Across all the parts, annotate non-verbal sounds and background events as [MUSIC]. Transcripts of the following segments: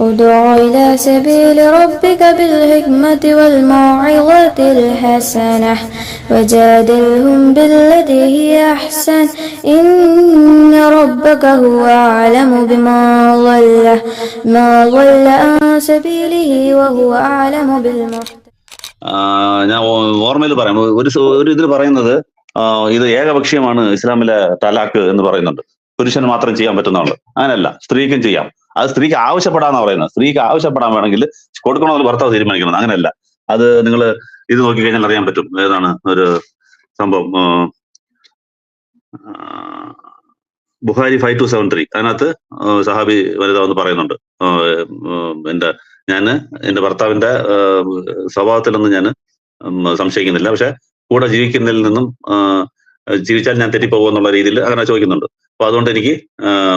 ادع إلى سبيل ربك بالحكمة والموعظة الحسنة وجادلهم بالتي هي أحسن إن ربك هو أعلم بما ضل ما ضل عن سبيله وهو أعلم بالمهتدين ആ, ഞാൻ ഓർമ്മയിൽ പറയാം ഒരു സ- ഒരു ഇതിൽ പറയുന്നത് ആ, ഇത് ഏകപക്ഷീയമാണ് ഇസ്ലാമിലെ തലാക്ക് എന്ന് പറയുന്നുണ്ട് പുരുഷന് മാത്രം ചെയ്യാൻ പറ്റുന്നതാണ് അങ്ങനെയല്ല സ്ത്രീക്കും ചെയ്യാം അത് സ്ത്രീക്ക് ആവശ്യപ്പെടാന്ന് പറയുന്നത്. സ്ത്രീക്ക് ആവശ്യപ്പെടാൻ വേണമെങ്കിൽ കൊടുക്കണമെന്ന് ഭർത്താവ് തീരുമാനിക്കണം. അങ്ങനെയല്ല. അത് നിങ്ങൾ ഇത് നോക്കിക്കഴിഞ്ഞാൽ അറിയാൻ പറ്റും. ഏതാണ് ഒരു സംഭവം? Bukhari five two seven three. അതിനകത്ത് സഹാബി വനിത എന്ന് പറയുന്നുണ്ട് എന്റെ ഞാൻ എന്റെ ഭർത്താവിന്റെ സ്വഭാവത്തിലൊന്നും ഞാൻ സംശയിക്കുന്നില്ല. പക്ഷെ കൂടെ ജീവിക്കുന്നതിൽ നിന്നും ജീവിച്ചാൽ ഞാൻ തെറ്റിപ്പോകും എന്നുള്ള രീതിയിൽ അങ്ങനെ ചോദിക്കുന്നുണ്ട്. അപ്പൊ അതുകൊണ്ട് എനിക്ക്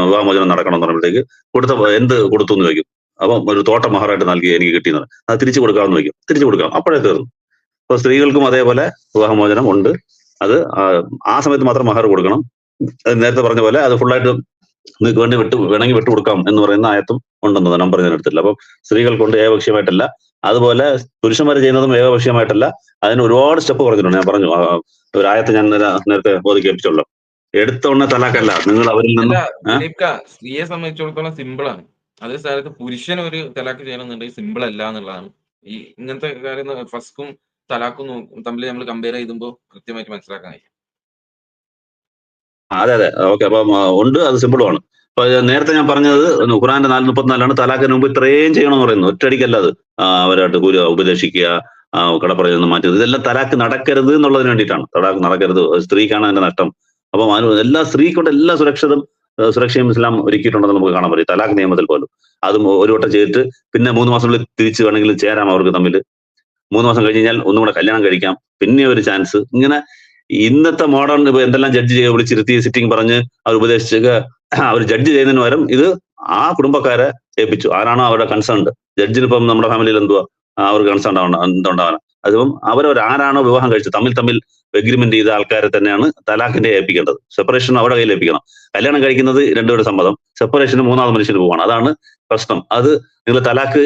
വിവാഹമോചനം നടക്കണം എന്ന് പറയുമ്പോഴത്തേക്ക് കൊടുത്ത എന്ത് കൊടുത്തു എന്ന് ചോദിക്കും. അപ്പം ഒരു തോട്ടം മഹാറായിട്ട് നൽകി എനിക്ക് കിട്ടിയെന്ന് അത് തിരിച്ചു കൊടുക്കാമെന്ന് ചോദിക്കും. തിരിച്ചു കൊടുക്കാം. അപ്പോഴേ തീർന്നു. അപ്പൊ സ്ത്രീകൾക്കും അതേപോലെ വിവാഹമോചനം ഉണ്ട്. അത് ആ, സമയത്ത് മാത്രം മഹർ കൊടുക്കണം. നേരത്തെ പറഞ്ഞ പോലെ അത് ഫുള്ളായിട്ട് നിങ്ങൾക്ക് വേണ്ടി വിട്ട് വേണമെങ്കിൽ വിട്ടു കൊടുക്കാം എന്ന് പറയുന്ന ആയത്തും ഉണ്ടെന്ന് നമ്പർ ഞാൻ എടുത്തില്ല അപ്പം സ്ത്രീകൾ കൊണ്ട് ഏകപക്ഷീയമായിട്ടല്ല. അതുപോലെ പുരുഷന്മാർ ചെയ്യുന്നതും ഏകപക്ഷീയമായിട്ടല്ല. അതിന് ഒരുപാട് സ്റ്റെപ്പ് പറഞ്ഞിട്ടുണ്ട് ഞാൻ പറഞ്ഞു ഒരായത്ത് ഞാൻ നേരത്തെ ബോധി കേൾപ്പിച്ചല്ലോ എടുത്ത ഉടനെ തലാക്കല്ല. നിങ്ങൾ അവരിൽ നിന്ന് സ്ത്രീയെ സംബന്ധിച്ചിടത്തോളം സിമ്പിൾ ആണ്. അതേ സ്ഥാനത്ത് പുരുഷൻ ഒരു തലാക്ക് ചെയ്യണമെന്നുണ്ടെങ്കിൽ സിമ്പിൾ അല്ല എന്നുള്ളതാണ്. ഈ ഇങ്ങനത്തെ കാര്യം ഫസ്റ്റും തലാക്കും തമ്മിൽ നമ്മൾ കമ്പയർ ചെയ്യുമ്പോൾ കൃത്യമായിട്ട് മനസ്സിലാക്കാൻ കഴിയും. അതെ അതെ. ഓക്കെ അപ്പം ഉണ്ട് അത് സിമ്പിളുമാണ് അപ്പൊ നേരത്തെ ഞാൻ പറഞ്ഞത് ഖുറാന്റെ നാല് മുപ്പത്തിനാലാണ് തലാഖിന് മുമ്പ് ഇത്രയും ചെയ്യണമെന്ന് പറയുന്നത് ഒറ്റയടിക്കല്ല അത്. അവരായിട്ട് ഉപദേശിക്കുക കടപ്പറയിൽ നിന്ന് മാറ്റുന്നത് ഇതെല്ലാം തലാക്ക് നടക്കരുത് എന്നുള്ളതിന് വേണ്ടിയിട്ടാണ്. തലാക്ക് നടക്കരുത്. സ്ത്രീക്കാണ് അതിന്റെ നഷ്ടം. അപ്പം അതിന് എല്ലാ സ്ത്രീക്കൊണ്ട് എല്ലാ സുരക്ഷിതം സുരക്ഷയും ഇസ്ലാം ഒരുക്കിയിട്ടുണ്ടെന്ന് നമുക്ക് കാണാൻ പറ്റും. തലാഖ് നിയമത്തിൽ പോലും. അതും ഒരു വട്ടം ചെയ്തിട്ട് പിന്നെ മൂന്ന് മാസത്തിനുള്ളിൽ തിരിച്ച് വേണമെങ്കിൽ ചേരാം അവർക്ക് തമ്മിൽ. മൂന്ന് മാസം കഴിഞ്ഞ് കഴിഞ്ഞാൽ ഒന്നും കൂടെ കല്യാണം കഴിക്കാം. പിന്നെ ഒരു ചാൻസ്. ഇങ്ങനെ ഇന്നത്തെ മോഡേൺ ഇപ്പൊ എന്തെല്ലാം ജഡ്ജ് ചെയ്യുക വിളിച്ചിരുത്തി സിറ്റിംഗ് പറഞ്ഞ് അവർ ഉപദേശിച്ച [CLEARS THROAT] അവർ ജഡ്ജ് ചെയ്യുന്നതിന് പകരം ഇത് ആ കുടുംബക്കാരെ ഏൽപ്പിച്ചു. ആരാണോ അവരുടെ കൺസേൺഡ് ജഡ്ജിന് ഇപ്പം നമ്മുടെ ഫാമിലിയിൽ എന്തുവാ? അവർക്ക് കൺസേൺ എന്തുണ്ടാവാൻ അതിപ്പം അവരവർ ആരാണോ വിവാഹം കഴിച്ചത്? തമ്മിൽ തമ്മിൽ എഗ്രിമെന്റ് ചെയ്ത ആൾക്കാരെ തന്നെയാണ് തലാഖിന്റെ ഏൽപ്പിക്കേണ്ടത്. സെപ്പറേഷൻ അവരുടെ കയ്യിൽ ഏൽപ്പിക്കണം. കല്യാണം കഴിക്കുന്നത് രണ്ടുപേരുടെ സമ്മതം. സെപ്പറേഷൻ മൂന്നാമത് മനുഷ്യന് പോവാണ്. അതാണ് പ്രശ്നം. അത് നിങ്ങൾ തലാഖ്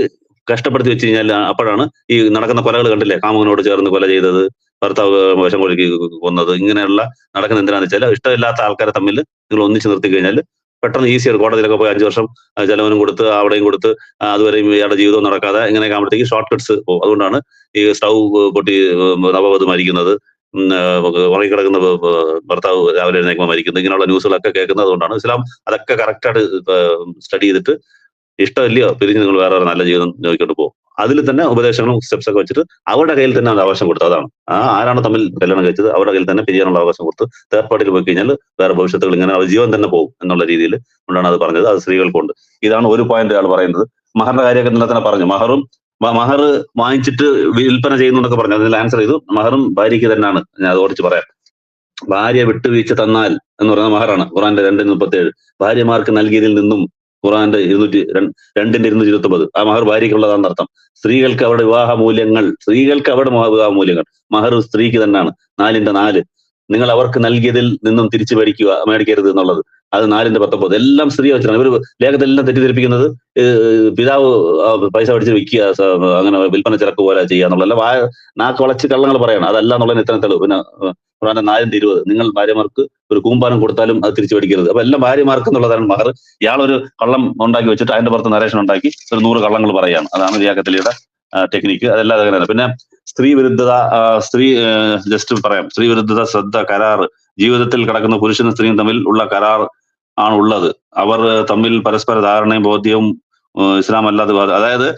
കഷ്ടപ്പെടുത്തി വെച്ച് കഴിഞ്ഞാൽ അപ്പോഴാണ് ഈ നടക്കുന്ന കൊലകൾ കണ്ടില്ലേ? കാമുകനോട് ചേർന്ന് കൊല ചെയ്തത് ഭർത്താവ് വശം കൊഴുക്കി കൊന്നത് ഇങ്ങനെയുള്ള നടക്കുന്ന എന്തിനാന്ന് വെച്ചാൽ ഇഷ്ടമില്ലാത്ത ആൾക്കാരെ തമ്മിൽ നിങ്ങൾ ഒന്നിച്ച് നിർത്തി കഴിഞ്ഞാൽ പെട്ടെന്ന് ഈസിയാണ് കോടതിയിലൊക്കെ പോയി അഞ്ചു വർഷം ചെലവനും കൊടുത്ത് അവിടെയും കൊടുത്ത് അതുവരെയും ഇയാളുടെ ജീവിതം നടക്കാതെ ഇങ്ങനെയൊക്കെ ആകുമ്പോഴത്തേക്ക് ഷോർട്ട് കട്ട്സ് പോകും. അതുകൊണ്ടാണ് ഈ സ്റ്റൗ പൊട്ടി നവവധ മരിക്കുന്നത് ഉറങ്ങിക്കിടക്കുന്ന ഭർത്താവ് രാവിലെ എഴുന്നേക്കുമ്പോൾ മരിക്കുന്നത് ഇങ്ങനെയുള്ള ന്യൂസുകളൊക്കെ കേൾക്കുന്നത് കൊണ്ടാണ് ഇസ്ലാം അതൊക്കെ കറക്റ്റായിട്ട് സ്റ്റഡി ചെയ്തിട്ട് ഇഷ്ടമില്ലയോ? പിരിഞ്ഞ് നിങ്ങൾ വേറെ നല്ല ജീവിതം നോക്കിക്കൊണ്ട് പോകും. അതിൽ തന്നെ ഉപദേശങ്ങളും സ്റ്റെപ്സ് ഒക്കെ വെച്ചിട്ട് അവരുടെ കയ്യിൽ തന്നെ അത് അവകാശം കൊടുത്തു അതാണ്. ആ ആരാണ് തമ്മിൽ കല്യാണം കഴിച്ചത് അവരുടെ കയ്യിൽ തന്നെ പിരിയാനുള്ള അവകാശം കൊടുത്ത് തേർഡ് പാർട്ടിയിൽ പോയി കഴിഞ്ഞാൽ വേറെ ഭവിഷ്യത്തുകൾ ഇങ്ങനെ അവർ ജീവൻ തന്നെ പോകും എന്നുള്ള രീതിയിൽ കൊണ്ടാണ് അത് പറഞ്ഞത്. അത് സ്ത്രീകൾക്കുണ്ട്. ഇതാണ് ഒരു പോയിന്റ് ആൾ പറയുന്നത്. മഹറിന്റെ കാര്യമൊക്കെ തന്നെ പറഞ്ഞു. മഹറും മഹർ വാങ്ങിച്ചിട്ട് വിൽപ്പന ചെയ്യുന്നുണ്ടൊക്കെ പറഞ്ഞു. അതിൽ ആൻസർ ചെയ്തു. മഹറും ഭാര്യയ്ക്ക് തന്നെയാണ്. ഞാൻ അത് ഓടിച്ച് പറയാം. ഭാര്യ വിട്ടുവീഴ്ച തന്നാൽ എന്ന് പറയുന്ന മഹറാണ്. ഖുറാന്റെ രണ്ടിന് മുപ്പത്തി ഏഴ് ഭാര്യമാർക്ക് നൽകിയതിൽ നിന്നും ഖുറാന്റെ ഇരുന്നൂറ്റി രണ്ട് രണ്ടിന്റെ ഇരുന്നൂറ്റി ഇരുപത്തി ഒമ്പത് ആ മഹർ ഭാര്യയ്ക്കുള്ളതാണെന്ന് അർത്ഥം. സ്ത്രീകൾക്ക് അവരുടെ വിവാഹ മൂല്യങ്ങൾ സ്ത്രീകൾക്ക് അവരുടെ വിവാഹ മൂല്യങ്ങൾ മഹർ സ്ത്രീക്ക് തന്നെയാണ്. നാലിന്റെ നാല്. നിങ്ങൾ അവർക്ക് നൽകിയതിൽ നിന്നും തിരിച്ചു മേടിക്കുക മേടിക്കരുത് എന്നുള്ളത്. അത് നാലിന്റെ പത്തൊമ്പത്. എല്ലാം സ്ത്രീ വെച്ചിട്ടാണ് ഇവർ ലേഖത്തെല്ലാം തെറ്റിദ്ധരിപ്പിക്കുന്നത് പിതാവ് പൈസ പഠിച്ച് വിൽക്കുക അങ്ങനെ വിൽപ്പന ചിറക്ക് പോലെ ചെയ്യുക എന്നുള്ളതല്ല. വായ നാക്ക് വളച്ച് കള്ളങ്ങൾ പറയണം. അതല്ല എന്നുള്ളതിന് ഇത്ര തെളിവ്. പിന്നെ ഖുറാന്റെ നാലിന്റെ ഇരുപത്. നിങ്ങൾ ഭാര്യമാർക്ക് ഒരു കൂമ്പാനം കൊടുത്താലും അത് തിരിച്ചു പഠിക്കരുത് അപ്പൊ എല്ലാം ഭാര്യമാർക്ക് എന്നുള്ളതാണ് മഹർ. ഇയാളൊരു കള്ളം ഉണ്ടാക്കി വെച്ചിട്ട് അതിന്റെ പുറത്ത് നരേഷൻ ഉണ്ടാക്കി ഒരു നൂറ് കള്ളങ്ങൾ പറയാണ്. അതാണ് റിയാക്കത്തലിയുടെ ടെക്നിക്ക് അതെല്ലാം അങ്ങനെയാണ് പിന്നെ സ്ത്രീ വിരുദ്ധത സ്ത്രീ ജസ്റ്റ് പറയാം. സ്ത്രീ വിരുദ്ധത ശ്രദ്ധ കരാർ ജീവിതത്തിൽ കിടക്കുന്ന പുരുഷനും സ്ത്രീയും തമ്മിൽ ഉള്ള കരാർ ആണ് ഉള്ളത് അവർ തമ്മിൽ പരസ്പര ധാരണയും ബോധ്യവും ഇസ്ലാം അല്ലാതെ അതായത്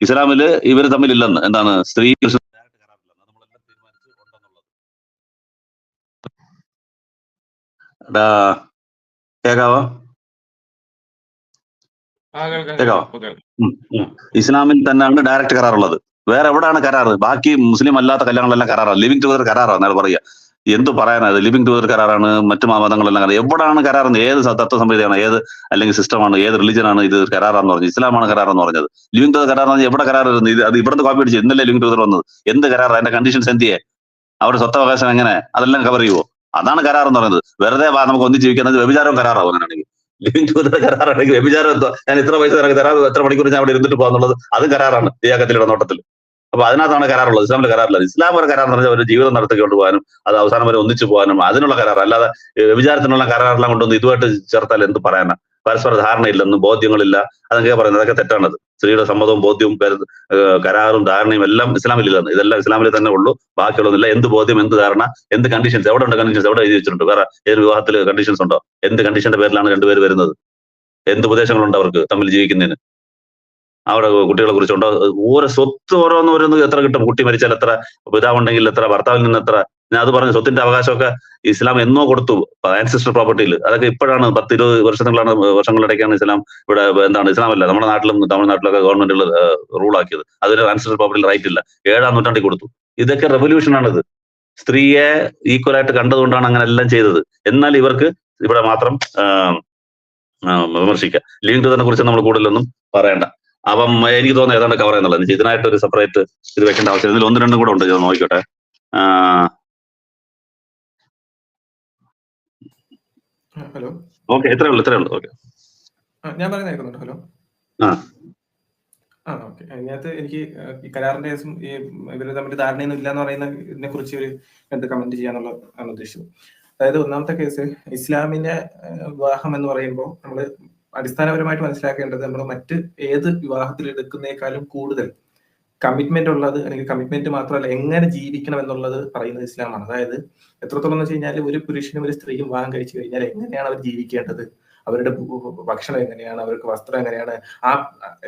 ഇസ്ലാമിൽ ഇവർ തമ്മിൽ ഇല്ലെന്ന് എന്താണ്? സ്ത്രീ കേക്കാവോ? ഉം. ഇസ്ലാമിൽ തന്നെയാണ് ഡയറക്റ്റ് കരാറുള്ളത്. വേറെ എവിടെയാണ് കരാറ്? ബാക്കി മുസ്ലിം അല്ലാത്ത കല്യാണങ്ങളെല്ലാം കരാറാണ് ലിവിംഗ് ടുഗദർ കരാറാണ് എന്നാൽ പറയുക. എന്ത് പറയാനത് ലിവിംഗ് ടുഗദർ കരാറാണ് മറ്റു മതങ്ങളെല്ലാം കരാർ എവിടെയാണ് കരാറെന്ന്? ഏത് തത്വ സംഹിതയാണ്? ഏത് അല്ലെങ്കിൽ സിസ്റ്റമാണ്? ഏത് റിലിജനാണ് ഇത് കരാറാന്ന് പറഞ്ഞത്? ഇസ്ലാമാണ് കരാറെന്ന് പറഞ്ഞത്. ലിവിംഗ് ടുഗദർ കരാർ എവിടെ കരാർ വരുന്നത് ഇത് അത് ഇവിടുന്ന് കോപ്പി അടിച്ചു ഇന്നലെ ലിവിംഗ് ടുഗദർ വന്നത്? എന്ത് കരാർ അതിന്റെ കണ്ടീഷൻസ് എന്തിയെ? അവരുടെ സ്വത്തവകാശം എങ്ങനെ? അതെല്ലാം കവർ ചെയ്യുമോ അതാണ് കരാർ എന്ന് പറയുന്നത്. വെറുതെ നമുക്ക് ഒന്നിച്ച് ജീവിക്കുന്നത് വ്യഭിചാരവും കരാറാവും അങ്ങനെയാണെങ്കിൽ. ലിവിങ് ടുഗദർ കരാറാണെങ്കിൽ വ്യഭിചാരം എന്തോ? ഞാൻ ഇത്ര പൈസ നിനക്ക് തരാം എത്ര മണിക്കൂർ ഞാൻ അവിടെ ഇരുന്നിട്ട് പോകാന്നുള്ളത് അത് കരാറാണ് ഇയാക്കത്തിലുള്ള നോട്ടത്തിൽ. അപ്പൊ അതിനകത്താണ് കരാറുള്ളത് ഇസ്ലാമിലെ കരാറില്ല ഇസ്ലാം ഒരു കരാർ എന്ന് പറഞ്ഞാൽ ഒരു ജീവിതം നടത്തിക്കൊണ്ട് പോകാനും അത് അവസാനം വരെ ഒന്നിച്ചു പോകാനും അതിനുള്ള കരാർ. അല്ലാതെ വിചാരത്തിനുള്ള കരാറെല്ലാം കൊണ്ടുവന്ന് ഇതുമായിട്ട് ചേർത്താൽ എന്ത് പറയാനാ? പരസ്പര ധാരണയില്ലെന്നും ബോധ്യങ്ങളില്ല അതൊക്കെ പറയുന്നത് അതൊക്കെ തെറ്റാണത്. സ്ത്രീയുടെ സമ്മതവും ബോധ്യവും കരു- കരാറും ധാരണയും എല്ലാം ഇസ്ലാമിലില്ലെന്ന് ഇതെല്ലാം ഇസ്ലാമിൽ തന്നെ ഉള്ളൂ ബാക്കിയുള്ളതില്ല. എന്ത് ബോധ്യം എന്ത് ധാരണ എന്ത് കണ്ടീഷൻസ് എവിടെ ഉണ്ട് കണ്ടീഷൻസ് എവിടെ എഴുതി വെച്ചിട്ടുണ്ട്? വേറെ ഏത് വിവാഹത്തിൽ കണ്ടീഷൻസ് ഉണ്ടോ? എന്ത് കണ്ടീഷന്റെ പേരിലാണ് രണ്ടുപേര് വരുന്നത്? എന്ത് ഉപദേശങ്ങളുണ്ട് അവർക്ക് തമ്മിൽ ജീവിക്കുന്നതിന്? അവിടെ കുട്ടികളെ കുറിച്ചുണ്ടോ ഓരോ സ്വത്ത് ഓരോന്ന് ഓരോന്ന് എത്ര കിട്ടും? കുട്ടി മരിച്ചാൽ എത്ര? പിതാവുണ്ടെങ്കിൽ എത്ര? ഭർത്താവിൽ നിന്ന് എത്ര? ഞാൻ അത് പറഞ്ഞു സ്വത്തിന്റെ അവകാശമൊക്കെ ഇസ്ലാം എന്നോ കൊടുത്തു. ആൻസിസ്റ്റർ പ്രോപ്പർട്ടിയിൽ അതൊക്കെ ഇപ്പോഴാണ് പത്ത് ഇരുപത് വർഷങ്ങളാണ് വർഷങ്ങളിടയ്ക്കാണ് ഇസ്ലാം ഇവിടെ എന്താണ് ഇസ്ലാം അല്ല നമ്മുടെ നാട്ടിലും തമിഴ്നാട്ടിലൊക്കെ ഗവൺമെന്റുകൾ റൂൾ ആക്കിയത്. അതിന് ആൻസിസ്റ്റർ പ്രോപ്പർട്ടിയിൽ റൈറ്റ് ഇല്ല. ഏഴാം നൂറ്റാണ്ടി കൊടുത്തു. ഇതൊക്കെ റെവല്യൂഷൻ ആണിത്. സ്ത്രീയെ ഈക്വലായിട്ട് കണ്ടതുകൊണ്ടാണ് അങ്ങനെ എല്ലാം ചെയ്തത്. എന്നാൽ ഇവർക്ക് ഇവിടെ മാത്രം വിമർശിക്കുക. ലിവിങ് ടുഗറിനെ കുറിച്ച് നമ്മൾ കൂടുതലൊന്നും പറയണ്ട. അപ്പം എനിക്ക് തോന്നുന്നത് ഏതാണ്ട് കവർ ചെയ്യുന്നുള്ളത് ഇതിനായിട്ട് ഒരു സെപ്പറേറ്റ് ഇത് വെക്കേണ്ട ആവശ്യം ഇതിൽ ഒന്ന് രണ്ടും കൂടെ ഉണ്ട്. നോക്കിക്കോട്ടെ. ഹലോ. ഓക്കെ എത്രയേ ഉള്ളൂ എത്ര ഉള്ളൂ. ഓക്കെ. ഞാൻ പറയുന്നത് കേൾക്കുന്നുണ്ട് ഹലോ. ആ. ആ ഓക്കെ. അതിനകത്ത് എനിക്ക് ഈ കരാറിന്റെ കേസും ഈ ഇവർ തമ്മിൽ ധാരണയൊന്നും ഇല്ല എന്ന് പറയുന്ന ഇതിനെ കുറിച്ച് ഒരു എന്ത് കമന്റ് ചെയ്യാനുള്ള ആണ് ഉദ്ദേശിച്ചത്. അതായത് ഒന്നാമത്തെ കേസ് ഇസ്ലാമിന്റെ വിവാഹം എന്ന് പറയുമ്പോൾ നമ്മൾ അടിസ്ഥാനപരമായിട്ട് മനസ്സിലാക്കേണ്ടത് നമ്മൾ മറ്റ് ഏത് വിവാഹത്തിൽ എടുക്കുന്നേക്കാളും കൂടുതൽ കമ്മിറ്റ്മെന്റ് ഉള്ളത് അല്ലെങ്കിൽ കമ്മിറ്റ്മെന്റ് മാത്രമല്ല എങ്ങനെ ജീവിക്കണം എന്നുള്ളത് പറയുന്നത് ഇസ്ലാമാണ്. അതായത് എത്രത്തോളം എന്ന് വെച്ച് കഴിഞ്ഞാൽ ഒരു പുരുഷനും ഒരു സ്ത്രീയും വിവാഹം കഴിച്ചു കഴിഞ്ഞാൽ എങ്ങനെയാണ് അവർ ജീവിക്കേണ്ടത്? അവരുടെ ഭക്ഷണം എങ്ങനെയാണ് അവർക്ക് വസ്ത്രം എങ്ങനെയാണ് ആ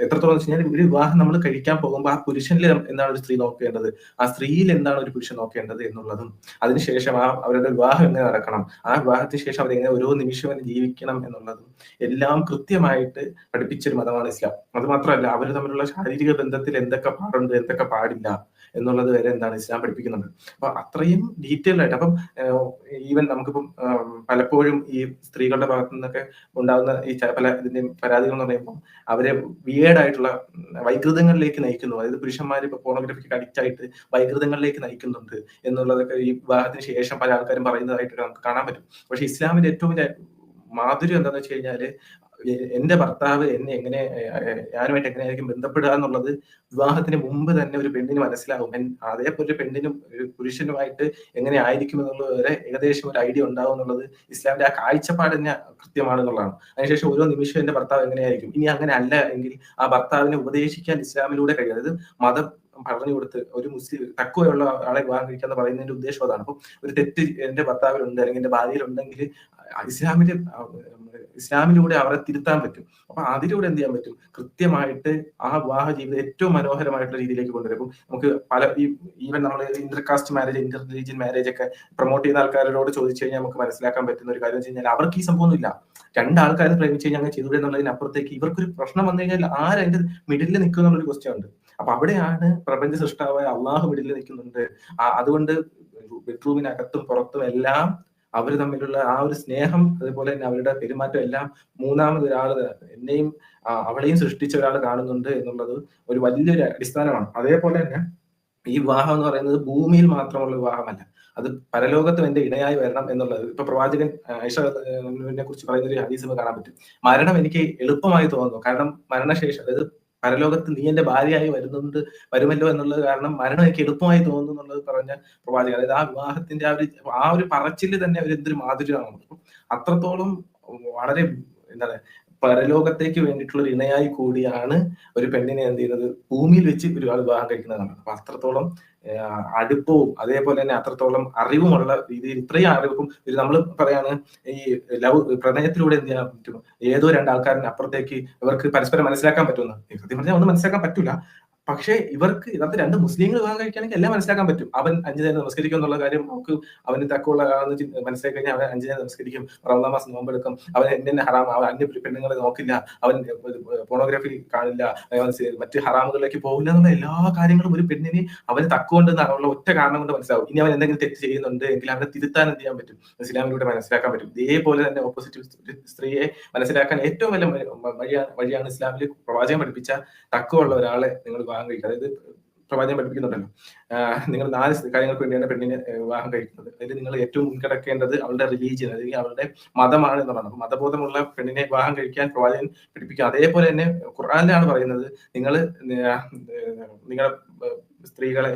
എത്രത്തോളം വെച്ച് കഴിഞ്ഞാൽ ഒരു വിവാഹം നമ്മൾ കഴിക്കാൻ പോകുമ്പോൾ ആ പുരുഷനിൽ എന്താണ് ഒരു സ്ത്രീ നോക്കേണ്ടത്? ആ സ്ത്രീയിൽ എന്താണ് ഒരു പുരുഷൻ നോക്കേണ്ടത് എന്നുള്ളതും അതിനുശേഷം ആ അവരുടെ വിവാഹം എങ്ങനെ നടക്കണം ആ വിവാഹത്തിന് ശേഷം അവരെങ്ങനെ ഓരോ നിമിഷവും ജീവിക്കണം എന്നുള്ളതും എല്ലാം കൃത്യമായിട്ട് പഠിപ്പിച്ചൊരു മതമാണ് ഇസ്ലാം. അത് മാത്രമല്ല അവർ തമ്മിലുള്ള ശാരീരിക ബന്ധത്തിൽ എന്തൊക്കെ പാടുണ്ട് എന്തൊക്കെ പാടില്ല എന്നുള്ളത് വരെ എന്താണ് ഇസ്ലാം പഠിപ്പിക്കുന്നുണ്ട് അപ്പൊ അത്രയും ഡീറ്റെയിൽ ആയിട്ട് അപ്പം ഈവൻ നമുക്കിപ്പം പലപ്പോഴും ഈ സ്ത്രീകളുടെ ഭാഗത്തു നിന്നൊക്കെ ഉണ്ടാകുന്ന ഈ പല ഇതിന്റെ പരാതികൾ എന്ന് പറയുമ്പോൾ അവരെ വിയേഡ് ആയിട്ടുള്ള വൈകൃതങ്ങളിലേക്ക് നയിക്കുന്നു. അതായത് പുരുഷന്മാർ ഇപ്പൊ പോണോഗ്രഫിക്ക് അഡിക്റ്റ് ആയിട്ട് വൈകൃതങ്ങളിലേക്ക് നയിക്കുന്നുണ്ട് എന്നുള്ളതൊക്കെ ഈ വിവാഹത്തിന് ശേഷം പല ആൾക്കാരും പറയുന്നതായിട്ട് നമുക്ക് കാണാൻ പറ്റും. പക്ഷെ ഇസ്ലാമിന്റെ ഏറ്റവും മാധുര്യം എന്താണെന്ന് വെച്ച് കഴിഞ്ഞാൽ എന്റെ ഭർത്താവ് എന്നെ എങ്ങനെ ഞാനുമായിട്ട് എങ്ങനെയായിരിക്കും ബന്ധപ്പെടുക എന്നുള്ളത് വിവാഹത്തിന് മുമ്പ് തന്നെ ഒരു പെണ്ണിന് മനസ്സിലാവും അതേപോലെ ഒരു പെണ്ണിനും ഒരു പുരുഷനുമായിട്ട് എങ്ങനെ ആയിരിക്കും എന്നുള്ളത് വരെ ഏകദേശം ഒരു ഐഡിയ ഉണ്ടാവും എന്നുള്ളത് ഇസ്ലാമിന്റെ ആ കാഴ്ചപ്പാട് തന്നെ കൃത്യമാണ് എന്നുള്ളതാണ്. അതിനുശേഷം ഓരോ നിമിഷവും എന്റെ ഭർത്താവ് എങ്ങനെയായിരിക്കും? ഇനി അങ്ങനെ അല്ല എങ്കിൽ ആ ഭർത്താവിനെ ഉപദേശിക്കാൻ ഇസ്ലാമിലൂടെ കഴിയും അതായത് മതം പറഞ്ഞു കൊടുത്ത് ഒരു മുസ്ലിം തക്കുവയുള്ള ആളെ വിവാഹം കഴിക്കുക എന്ന് പറയുന്നതിന്റെ ഉദ്ദേശം അതാണ്. അപ്പൊ ഒരു തെറ്റ് എന്റെ ഭർത്താവിലുണ്ട് അല്ലെങ്കിൽ എന്റെ ഭാര്യയിലുണ്ടെങ്കിൽ ഇസ്ലാമിന്റെ ഇസ്ലാമിലൂടെ അവരെ തിരുത്താൻ പറ്റും. അപ്പൊ അതിലൂടെ എന്ത് ചെയ്യാൻ പറ്റും? കൃത്യമായിട്ട് ആ വിവാഹ ജീവിതം ഏറ്റവും മനോഹരമായിട്ടുള്ള രീതിയിലേക്ക് കൊണ്ടുവരും. നമുക്ക് പല ഈവൻ നമ്മൾ intercaste marriage inter religion marriage ഒക്കെ പ്രൊമോട്ട് ചെയ്യുന്ന ആൾക്കാരോട് ചോദിച്ചു കഴിഞ്ഞാൽ നമുക്ക് മനസ്സിലാക്കാൻ പറ്റുന്ന ഒരു കാര്യം വെച്ച് കഴിഞ്ഞാൽ അവർക്ക് ഈ സംഭവം ഇല്ല. രണ്ടാൾക്കാർ പ്രേമിച്ചു കഴിഞ്ഞാൽ അങ്ങനെ ചെയ്തൂടെ എന്നുള്ളതിനപ്പുറത്തേക്ക് ഇവർക്കൊരു പ്രശ്നം വന്നു കഴിഞ്ഞാൽ ആരതിന്റെ മിഡിലിൽ നിൽക്കും എന്നുള്ളൊരു ക്വസ്റ്റ്യൻ ഉണ്ട്. അപ്പൊ അവിടെയാണ് പ്രപഞ്ച സൃഷ്ടാവായ അള്ളാഹു മിഡിലിൽ നിൽക്കുന്നുണ്ട്. അതുകൊണ്ട് ബെഡ്റൂമിനകത്തും പുറത്തും എല്ലാം അവർ തമ്മിലുള്ള ആ ഒരു സ്നേഹം അതുപോലെ തന്നെ അവരുടെ പെരുമാറ്റം എല്ലാം മൂന്നാമത് ഒരാൾ എന്നെയും അവളെയും സൃഷ്ടിച്ച ഒരാൾ കാണുന്നുണ്ട് എന്നുള്ളത് ഒരു വലിയൊരു അടിസ്ഥാനമാണ്. അതേപോലെ തന്നെ ഈ വിവാഹം എന്ന് പറയുന്നത് ഭൂമിയിൽ മാത്രമുള്ള വിവാഹമല്ല. അത് പരലോകത്തും എന്റെ ഇണയായി വരണം എന്നുള്ളത്. ഇപ്പൊ പ്രവാചകൻ ഐഷനെ കുറിച്ച് പറയുന്ന ഒരു ഹദീസ് കാണാൻ പറ്റും. മരണം എനിക്ക് എളുപ്പമായി തോന്നുന്നു. കാരണം മരണശേഷം അതായത് പരലോകത്ത് നീ എന്റെ ഭാര്യയായി വരുന്നുണ്ട് വരുമല്ലോ എന്നുള്ളത് കാരണം മരണം എനിക്ക് എളുപ്പമായി തോന്നുന്നു എന്നുള്ളത് പറഞ്ഞ പ്രവാചകൻ. അതായത് ആ വിവാഹത്തിന്റെ ആ ഒരു ആ ഒരു പറച്ചിൽ തന്നെ ഒരു എന്തൊരു മാധുര്യമാണ് അത്രത്തോളം വളരെ എന്താണ് പരലോകത്തേക്ക് വേണ്ടിയിട്ടുള്ള ഇണയായി കൂടിയാണ് ഒരു പെണ്ണിനെ എന്ത് ചെയ്യുന്നത്? ഭൂമിയിൽ വെച്ച് ഒരുപാട് വിവാഹം കഴിക്കുന്നതാണ് അപ്പൊ അത്രത്തോളം അടുപ്പവും അതേപോലെ തന്നെ അത്രത്തോളം അറിവുമുള്ള രീതിയിൽ ഇത്രയും അറിവും ഇത് നമ്മൾ പറയാണ് ഈ ലവ് പ്രണയത്തിലൂടെ എന്ത് ചെയ്യാൻ പറ്റും? ഏതോ രണ്ടാൾക്കാരൻ അപ്പുറത്തേക്ക് ഇവർക്ക് പരസ്പരം മനസ്സിലാക്കാൻ പറ്റുമെന്ന്. സത്യം പറഞ്ഞാൽ ഒന്നും മനസ്സിലാക്കാൻ പറ്റൂല. പക്ഷേ ഇവർക്ക് ഇതിനകത്ത് രണ്ട് മുസ്ലിങ്ങൾ വിവാഹം കഴിക്കുകയാണെങ്കിൽ എല്ലാം മനസ്സിലാക്കാൻ പറ്റും. അവൻ അഞ്ചു നേരം നമസ്കരിക്കും എന്നുള്ള കാര്യം നമുക്ക് അവന് തക്കുള്ള മനസ്സിലാക്കി കഴിഞ്ഞാൽ അവൻ അഞ്ചു നേരം നമസ്കരിക്കും. റമദാൻ മാസം നോമ്പെടുക്കും. അവൻ എന്നെ ഹറാം അവൻ അന്യ പെണ്ണുങ്ങളെ നോക്കില്ല. അവൻ പോണോഗ്രാഫി കാണില്ല. മറ്റ് ഹറാമുകളിലേക്ക് പോകില്ല എന്നുള്ള എല്ലാ കാര്യങ്ങളും ഒരു പെണ്ണിന് അവന് തക്കുകൊണ്ട് ഉള്ള ഒറ്റ കാരണം കൊണ്ട് മനസ്സിലാവും. ഇനി അവൻ എന്തെങ്കിലും തെറ്റ് ചെയ്യുന്നുണ്ട് എങ്കിൽ അവനെ തിരുത്താൻ എന്ത് ചെയ്യാൻ പറ്റും? ഇസ്ലാമിലൂടെ മനസ്സിലാക്കാൻ പറ്റും. ഇതേപോലെ തന്നെ ഓപ്പോസിറ്റ് സ്ത്രീയെ മനസ്സിലാക്കാൻ ഏറ്റവും വലിയ വഴിയാണ് വഴിയാണ് ഇസ്ലാമിൽ പ്രവാചകൻ പഠിപ്പിച്ച തക്കുള്ള ഒരാളെ നിങ്ങൾ വിവാഹം കഴിക്കുക അതായത് പ്രവാചകൻ പഠിപ്പിക്കുന്നുണ്ടല്ലോ. നിങ്ങൾ നാല് കാര്യങ്ങൾക്ക് വേണ്ടിയാണ് പെണ്ണിനെ വിവാഹം കഴിക്കുന്നത്. അതിൽ നിങ്ങൾ ഏറ്റവും മുൻകിടക്കേണ്ടത് അവളുടെ റിലീജിയൻ അല്ലെങ്കിൽ അവളുടെ മതമാണ് എന്നുള്ളതാണ്. അപ്പൊ മതബോധമുള്ള പെണ്ണിനെ വിവാഹം കഴിക്കാൻ പ്രവാചകൻ പഠിപ്പിക്കുക അതേപോലെ തന്നെ ഖുർആാനിലാണ് പറയുന്നത് നിങ്ങൾ നിങ്ങളുടെ സ്ത്രീകളെ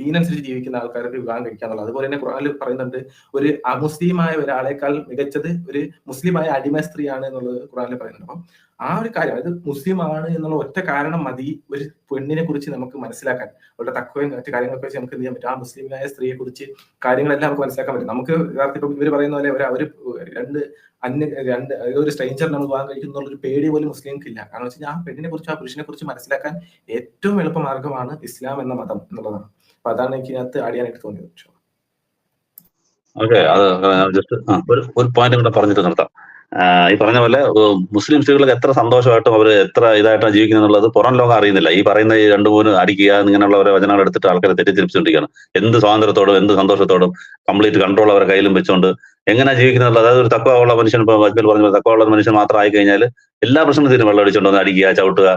ദീനനുസരിച്ച് ജീവിക്കുന്ന ആൾക്കാർക്ക് വിവാഹം കഴിക്കാന്നുള്ളത് അതുപോലെ തന്നെ ഖുറാനിൽ പറയുന്നുണ്ട് ഒരു അമുസ്ലിമായ ഒരാളെക്കാൾ മികച്ചത് ഒരു മുസ്ലിമായ അടിമ സ്ത്രീയാണ് എന്നുള്ളത് ഖുറാനിൽ പറയുന്നുണ്ട്. അപ്പം ആ ഒരു കാര്യം അതായത് മുസ്ലിം ആണ് എന്നുള്ള ഒറ്റ കാരണം മതി ഒരു പെണ്ണിനെ കുറിച്ച് നമുക്ക് മനസ്സിലാക്കാൻ അവരുടെ തക്കവയും മറ്റു കാര്യങ്ങളൊക്കെ വെച്ച് നമുക്ക് എന്ത് ചെയ്യാൻ പറ്റും? ആ മുസ്ലിമായ സ്ത്രീയെ കുറിച്ച് കാര്യങ്ങളെല്ലാം നമുക്ക് മനസ്സിലാക്കാൻ പറ്റും. നമുക്ക് ഇവർ പറയുന്ന പോലെ ഒരു രണ്ട് അന്യ രണ്ട് ഒരു സ്ട്രേഞ്ചർ നമ്മൾ വിവാഹം കഴിക്കുന്നുള്ള ഒരു പേടി പോലും മുസ്ലിംക്ക് ഇല്ല കാരണം വെച്ച് കഴിഞ്ഞാൽ ആ പെണ്ണിനെ കുറിച്ച് ആ പുരുഷനെ കുറിച്ച് മനസ്സിലാക്കാൻ ഏറ്റവും എളുപ്പ മാർഗമാണ് ഇസ്ലാം എന്ന മതം എന്നുള്ളതാണ്. അപ്പൊ അതാണ് എനിക്ക് ഇതിനകത്ത് അടിയാനായിട്ട് തോന്നിയത് ഓക്കെ അത് ജസ്റ്റ് ഒരു ഒരു പോയിന്റ് കൂടെ പറഞ്ഞിട്ട് നിർത്താം. ഈ പറഞ്ഞ പോലെ മുസ്ലിം സ്ത്രീകൾക്ക് എത്ര സന്തോഷമായിട്ടും അവർ എത്ര ഇതായിട്ടാണ് ജീവിക്കുന്നത് എന്നുള്ളത് പുറം ലോകം അറിയുന്നില്ല. ഈ പറയുന്ന ഈ രണ്ടു മൂന്ന് അടിക്കുക ഇങ്ങനെയുള്ള ഓരോ വചനങ്ങൾ എടുത്തിട്ട് ആൾക്കാരെ തെറ്റിദ്ധരിപ്പിച്ചുകൊണ്ടിരിക്കുകയാണ്. എന്ത് സ്വാതന്ത്ര്യത്തോടും എന്ത് സന്തോഷത്തോടും കംപ്ലീറ്റ് കൺട്രോൾ അവരുടെ കയ്യിലും വെച്ചുകൊണ്ട് എങ്ങനെ ജീവിക്കുന്നത് അതായത് ഒരു തക്കവ ഉള്ള മനുഷ്യൻ ഇപ്പൊ അജ്മൽ പറഞ്ഞ തക്കവ ഉള്ള മനുഷ്യൻ മാത്രം ആയി കഴിഞ്ഞാൽ എല്ലാ പ്രശ്നവും തീരും. വെള്ളം അടിച്ചുകൊണ്ട് വന്ന് അടിക്കുക ചവിട്ടുക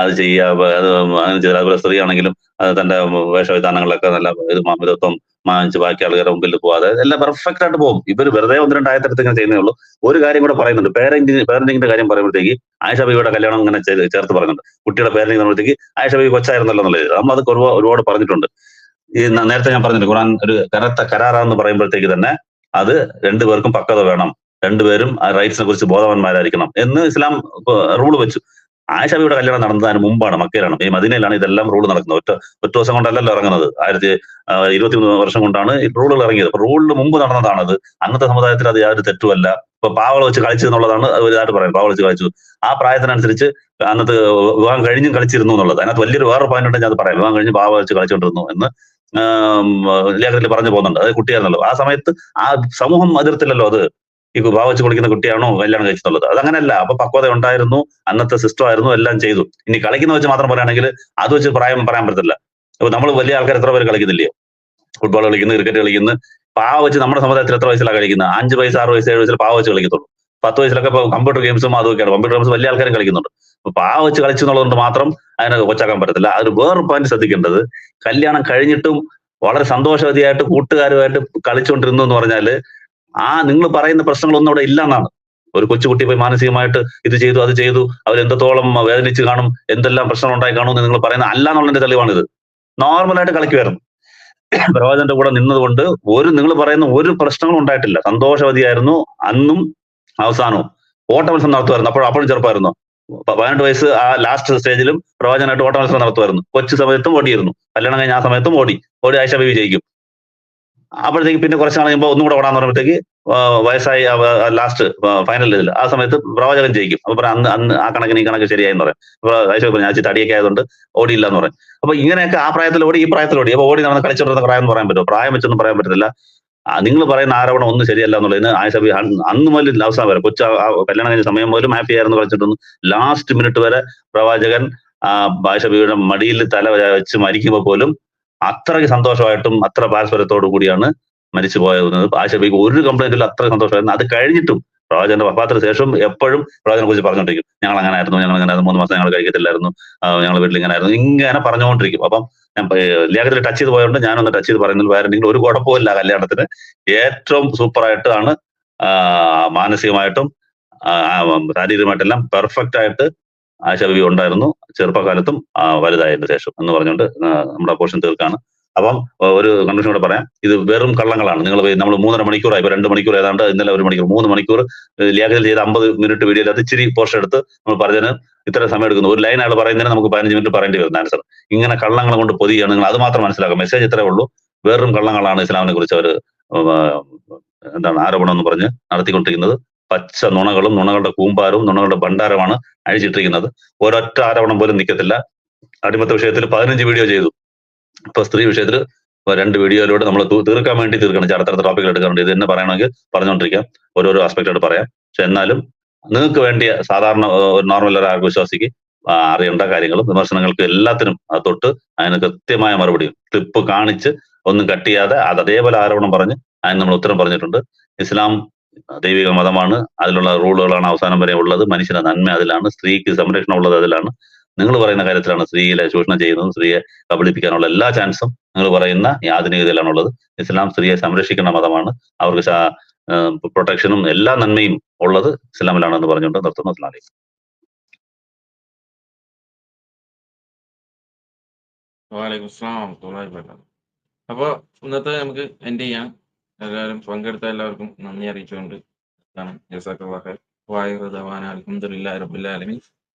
അത് ചെയ്യുക അത് അങ്ങനെ ചെയ്താൽ അതുപോലെ സ്ത്രീ ആണെങ്കിലും തന്റെ വേഷവിധാനങ്ങളൊക്കെ നല്ല ഇത് മാമിതത്വം മാനിച്ച് ബാക്കി ആളുകളുടെ മുമ്പിൽ പോവാതെ എല്ലാം പെർഫെക്റ്റ് ആയിട്ട് പോകും. ഇവർ വെറുതെ ഒന്ന് രണ്ട് ആയത്തരത്തിൽ ഇങ്ങനെ ചെയ്യുന്നേ ഉള്ളൂ. ഒരു കാര്യം കൂടെ പറയുന്നുണ്ട്. പേരന്റിങ് പേരന്റിങ്ങിന്റെ കാര്യം പറയുമ്പോഴത്തേക്ക് ആയിഷ ബീവിയുടെ കല്യാണം ഇങ്ങനെ ചേർത്ത് പറയുന്നുണ്ട്. കുട്ടിയുടെ പേരന്റിങ് പറയുമ്പോഴത്തേക്ക് ആയിഷ ബീവി കൊച്ചായിരുന്നല്ലോ എന്നുള്ളത് നമ്മൾ അത് ഒരുപാട് പറഞ്ഞിട്ടുണ്ട്. ഈ നേരത്തെ ഞാൻ പറഞ്ഞിട്ടുണ്ട് ഖുറാൻ ഒരു കരത്ത കരാറാന്ന് പറയുമ്പോഴത്തേക്ക് തന്നെ അത് രണ്ടുപേർക്കും പക്വത വേണം. രണ്ടുപേരും ആ റൈറ്റ്സിനെ കുറിച്ച് ബോധവാന്മാരായിരിക്കണം എന്ന് ഇസ്ലാം റൂൾ വെച്ചു. ആയിഷബിയുടെ കല്യാണം നടന്നതിന് മുമ്പാണ് മക്കയിലാണ്. ഈ മദീനയിലാണ് ഇതെല്ലാം റൂൾ നടക്കുന്നത്. ഒറ്റ ഒറ്റ ദിവസം കൊണ്ടല്ലല്ലോ ഇറങ്ങുന്നത്. ആയിരത്തി ഇരുപത്തി മൂന്ന് വർഷം കൊണ്ടാണ് റൂളുകൾ ഇറങ്ങിയത്. അപ്പൊ റൂളിന് മുമ്പ് നടന്നതാണത്. അന്നത്തെ സമുദായത്തിൽ അത് യാതൊരു തെറ്റുമല്ല. ഇപ്പൊ പാവള വെച്ച് കളിച്ചു എന്നുള്ളതാണ് ഇതായിട്ട് പറയാം പാവള വെച്ച് കളിച്ചു. ആ പ്രായത്തിനനുസരിച്ച് അന്നത്തെ വിവാഹം കഴിഞ്ഞും കളിച്ചിരുന്നു എന്നുള്ളത്. അതിനകത്ത് വലിയൊരു വേറെ പോയിന്റ് ഉണ്ടെങ്കിൽ അത് പറയാം. വിവാഹം കഴിഞ്ഞ് പാവ വെച്ച് കളിച്ചുകൊണ്ടിരുന്നു എന്ന് ലേഖനത്തിൽ പറഞ്ഞു പോകുന്നുണ്ട്. അത് കുട്ടിയാണെന്നുള്ളത് ആ സമയത്ത് ആ സമൂഹം അതിർത്തില്ലല്ലോ അത്. ഈ പാവ വെച്ച് കുളിക്കുന്ന കുട്ടിയാണോ കല്യാണം കഴിച്ചെന്നുള്ളത്. അതങ്ങനല്ല. അപ്പൊ പക്വത ഉണ്ടായിരുന്നു. അന്നത്തെ സിസ്റ്റം ആയിരുന്നു. എല്ലാം ചെയ്തു. ഇനി കളിക്കുന്ന വെച്ച് മാത്രം പറയുകയാണെങ്കിൽ അത് വെച്ച് പ്രായം പറയാൻ പറ്റത്തില്ല. അപ്പൊ നമ്മൾ വലിയ ആൾക്കാർ എത്ര പേര് കളിക്കുന്നില്ലയോ? ഫുട്ബോൾ കളിക്കുന്നു ക്രിക്കറ്റ് കളിക്കുന്നു. പാവ വെച്ച് നമ്മുടെ സമുദായത്തിൽ എത്ര വയസ്സിലാണ് കളിക്കുന്നത്? അഞ്ച് വയസ്സ് ആറ് വയസ്സ് ഏഴ് വയസ്സിൽ പാവ വെച്ച് കളിക്കത്തുള്ളൂ. പത്ത് വയസ്സിലൊക്കെ ഇപ്പൊ കമ്പ്യൂട്ടർ ഗെയിംസും അതൊക്കെയാണ് കമ്പ്യൂട്ടർ ഗെയിംസ് വലിയ ആൾക്കാരും കളിക്കുന്നുണ്ട്. അപ്പൊ ആ വെച്ച് കളിച്ചു എന്നുള്ളതുകൊണ്ട് മാത്രം അതിനെ കൊച്ചാക്കാൻ പറ്റത്തില്ല. അതിന് വേറൊരു പോയിന്റ് ശ്രദ്ധിക്കേണ്ടത് കല്യാണം കഴിഞ്ഞിട്ടും വളരെ സന്തോഷവതിയായിട്ട് കൂട്ടുകാരുമായിട്ട് കളിച്ചുകൊണ്ടിരുന്നു എന്ന് പറഞ്ഞാൽ ആ നിങ്ങൾ പറയുന്ന പ്രശ്നങ്ങളൊന്നും അവിടെ ഇല്ല എന്നാണ് ഒരു കൊച്ചുകുട്ടി പോയി മാനസികമായിട്ട് ഇത് ചെയ്തു അത് ചെയ്തു അവർ എന്തത്തോളം വേദനിച്ച് കാണും എന്തെല്ലാം പ്രശ്നം ഉണ്ടായി കാണും എന്ന് നിങ്ങൾ പറയുന്ന അല്ല എന്നുള്ളതിന്റെ തെളിവാണിത് നോർമലായിട്ട് കളിക്കുമായിരുന്നു. പ്രവാചകന്റെ കൂടെ നിന്നതുകൊണ്ട് ഒരു നിങ്ങൾ പറയുന്ന ഒരു പ്രശ്നങ്ങളും ഉണ്ടായിട്ടില്ല. സന്തോഷവതിയായിരുന്നു. അന്നും അവസാനവും. ഓട്ട മത്സരം നടത്തുമായിരുന്നു. അപ്പോൾ അപ്പോഴും ചെറുപ്പമായിരുന്നു. പതിനെട്ട് വയസ്സ് ആ ലാസ്റ്റ് സ്റ്റേജിലും പ്രവാചകനായിട്ട് ഓട്ട മത്സരം നടത്തുമായിരുന്നു. കൊച്ചു സമയത്തും ഓടിയിരുന്നു. കല്യാണം കഴിഞ്ഞ ആ സമയത്തും ഓടി. ഓടി ആയിഷ ബി ജയിക്കും. അപ്പോഴത്തേക്ക് പിന്നെ കുറച്ച് നാൾ കഴിയുമ്പോൾ ഒന്നും കൂടെ ഓടാന്ന് പറയുമ്പോഴത്തേക്ക് വയസ്സായി ലാസ്റ്റ് ഫൈനൽ ഇതിൽ ആ സമയത്ത് പ്രവാചകൻ ജയിക്കും. അപ്പൊ അന്ന് അന്ന് ആ കണക്കിന് ഈ കണക്ക് ശരിയായെന്ന് പറയും. അപ്പൊ ആയിഷ പറഞ്ഞു ഞാൻ തടിയൊക്കെ ആയതുകൊണ്ട് ഓടിയില്ല എന്ന് പറയും. അപ്പൊ ഇങ്ങനെയൊക്കെ ആ പ്രായത്തിൽ ഓടി ഈ പ്രായത്തിൽ ഓടി അപ്പൊ ഓടി നടന്ന് കളിച്ചോണ്ടിരുന്ന പ്രായം എന്ന് പറയാൻ പറ്റുമോ? പ്രായം വെച്ചൊന്നും പറയാൻ പറ്റത്തില്ല. നിങ്ങൾ പറയുന്ന ആരോപണം ഒന്നും ശരിയല്ല എന്നുള്ളതിന് ആയസബി അന്ന് മുതൽ അവസാനം വരെ കൊച്ചു കല്യാണം കഴിഞ്ഞ സമയം പോലും ഹാപ്പി ആയിരുന്നു കളിച്ചിട്ടൊന്നും ലാസ്റ്റ് മിനിറ്റ് വരെ പ്രവാചകൻ ആ ആയിഷ മടിയിൽ തല വെച്ച് മരിക്കുമ്പോൾ പോലും അത്രയ്ക്ക് സന്തോഷമായിട്ടും അത്ര പാരസ്പര്യത്തോടു കൂടിയാണ് മരിച്ചു പോയത് ആയസബിക്ക് ഒരു കംപ്ലൈന്റിലും അത്ര സന്തോഷമായിരുന്നു. അത് കഴിഞ്ഞിട്ടും പ്രവാചകന്റെ വഫാത്തിന് ശേഷം എപ്പോഴും പ്രവാചകനെ കുറിച്ച് പറഞ്ഞുകൊണ്ടിരിക്കും. ഞങ്ങൾ അങ്ങനെ ആയിരുന്നു ഞങ്ങൾ അങ്ങനെ മൂന്ന് മാസം ഞങ്ങൾ കഴിക്കത്തില്ലായിരുന്നു ഞങ്ങൾ വീട്ടിൽ ഇങ്ങനെ ആയിരുന്നു ഇങ്ങനെ പറഞ്ഞുകൊണ്ടിരിക്കും. അപ്പം ഞാൻ ലേഖത്തിൽ ടച്ച് ചെയ്ത് പോയതുകൊണ്ട് ഞാനൊന്ന് ടച്ച് ചെയ്ത് പറയുന്നത് വേറെ എന്തെങ്കിലും ഒരു കുഴപ്പമില്ല കല്യാണത്തിന്. ഏറ്റവും സൂപ്പറായിട്ടാണ് മാനസികമായിട്ടും ശാരീരികമായിട്ടെല്ലാം പെർഫെക്റ്റ് ആയിട്ട് ആശ ഉണ്ടായിരുന്നു. ചെറുപ്പകാലത്തും വലുതായതിനു ശേഷം എന്ന് പറഞ്ഞുകൊണ്ട് നമ്മുടെ പോർഷൻ തീർക്കാണ്. അപ്പം ഒരു കൺഫ്യൂഷൻ കൂടെ പറയാം. ഇത് വെറും കള്ളങ്ങളാണ്. നിങ്ങൾ നമ്മൾ മൂന്നര മണിക്കൂറായി ഇപ്പൊ രണ്ട് മണിക്കൂർ ഏതാണ്ട് ഇന്നലെ ഒരു മണിക്കൂർ മൂന്ന് മണിക്കൂർ ലേഖനം ചെയ്ത അമ്പത് മിനിറ്റ് വീഡിയോ അത് ഇച്ചിരി പോർഷൻ എടുത്ത് നമ്മൾ പറഞ്ഞതിന് ഇത്ര സമയം എടുക്കുന്നു. ഒരു ലൈൻ ആൾ പറയുന്നതിന് നമുക്ക് പതിനഞ്ച് മിനിറ്റ് പറയേണ്ടി വരുന്ന ആൻസർ ഇങ്ങനെ കള്ളങ്ങൾ കൊണ്ട് പൊതിയാണ് നിങ്ങൾ. അത് മാത്രം മനസ്സിലാക്കുക മെസ്സേജ് ഇത്രേ ഉള്ളൂ. വെറും കള്ളങ്ങളാണ് ഇസ്ലാമിനെ കുറിച്ച് അവർ എന്താണ് ആരോപണം എന്ന് പറഞ്ഞ് നടത്തിക്കൊണ്ടിരിക്കുന്നത്. പച്ച നുണകളും നുണകളുടെ കൂമ്പാരവും നുണകളുടെ ഭണ്ഡാരമാണ് അഴിച്ചിട്ടിരിക്കുന്നത്. ഒരൊറ്റ ആരോപണം പോലും നിൽക്കത്തില്ല. അടിമത്ത വിഷയത്തിൽ പതിനഞ്ച് വീഡിയോ ചെയ്തു. ഇപ്പൊ സ്ത്രീ വിഷയത്തിൽ രണ്ട് വീഡിയോയിലൂടെ നമ്മൾ തീർക്കാൻ വേണ്ടി തീർക്കണം. അടുത്തടുത്ത ടോപ്പികൾ എടുക്കാറുണ്ട്. ഇത് തന്നെ പറയണമെങ്കിൽ പറഞ്ഞുകൊണ്ടിരിക്കാം. ഓരോരോ ആസ്പെക്ട് ആയിട്ട് പറയാം. പക്ഷെ എന്നാലും നിങ്ങൾക്ക് വേണ്ടിയ സാധാരണ നോർമൽ ഒരാൾക്ക് വിശ്വാസിക്ക് അറിയേണ്ട കാര്യങ്ങളും വിമർശനങ്ങൾക്ക് എല്ലാത്തിനും തൊട്ട് അതിന് കൃത്യമായ മറുപടിയും ക്ലിപ്പ് കാണിച്ച് ഒന്നും കട്ട് ചെയ്യാതെ അത് അതേപോലെ ആരോപണം പറഞ്ഞ് അതിന് നമ്മൾ ഉത്തരം പറഞ്ഞിട്ടുണ്ട്. ഇസ്ലാം ദൈവിക മതമാണ്. അതിലുള്ള റൂളുകളാണ് അവസാനം വരെ ഉള്ളത്. മനുഷ്യന്റെ നന്മ അതിലാണ്. സ്ത്രീക്ക് സംരക്ഷണം ഉള്ളത് അതിലാണ്. നിങ്ങൾ പറയുന്ന കാര്യത്തിലാണ് സ്ത്രീയെ ചൂഷണം ചെയ്യുന്നതും സ്ത്രീയെ കബളിപ്പിക്കാനുള്ള എല്ലാ ചാൻസും നിങ്ങൾ പറയുന്ന ഈ ആധുനികതയിലാണുള്ളത്. ഇസ്ലാം സ്ത്രീയെ സംരക്ഷിക്കുന്ന മതമാണ്. അവർക്ക് പ്രൊട്ടക്ഷനും എല്ലാ നന്മയും ഉള്ളത് ഇസ്ലാമിലാണെന്ന് പറഞ്ഞുകൊണ്ട് നിർത്തുന്നു. അസ്ലാം വലൈക്കും സ്ലാം അപ്പോൾ ഇന്നത്തെ നമുക്ക് എൻഡ് ചെയ്യാം. എല്ലാവരും പങ്കെടുത്ത എല്ലാവർക്കും നന്ദി അറിയിച്ചുകൊണ്ട് വായു